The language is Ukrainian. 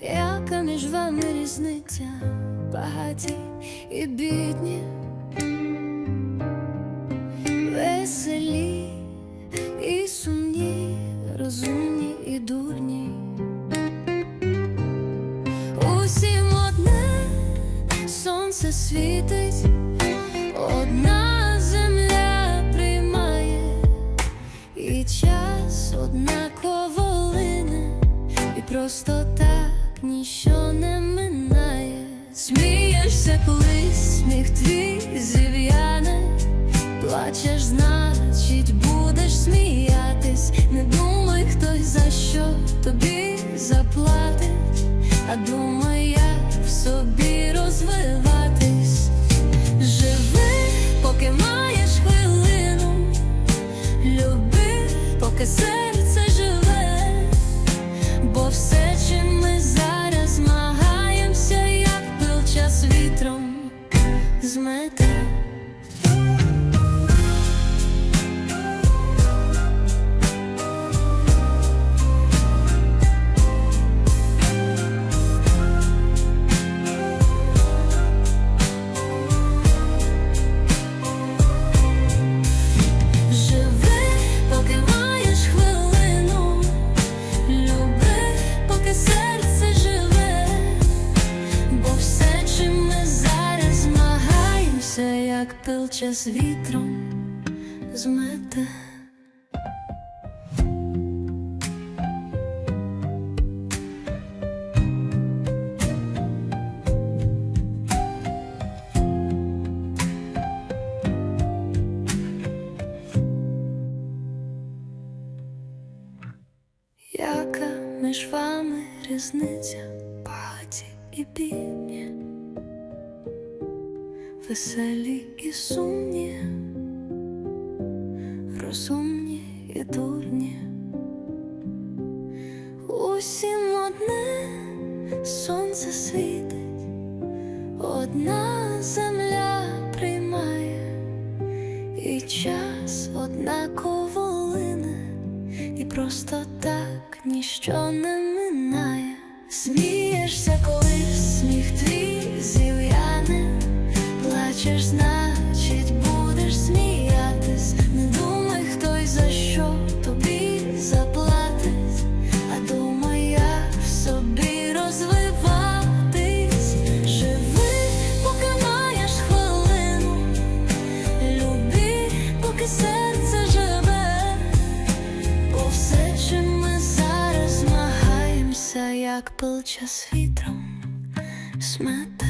Яка між вами різниця, багаті і бідні, веселі і сумні, розумні і дурні. Усім одне сонце світить, одна земля приймає, і час однаково лине, і просто так ніщо не минає. Смієшся, коли сміх твій зів'яне, плачеш, значить, будеш сміятись. Не думай, хтось за що тобі заплатить, а думай, як в собі розвиватись. Живи, поки маєш хвилину, люби, поки серце змете. Живи, як пил час вітром змете. Яка між вами різниця, багаті і бідні, веселі і сумні, розумні і дурні, усім одне сонце світить, одна земля приймає, і час однаково лине. І просто так ніщо не минає. Зараз як пил час вітром смете.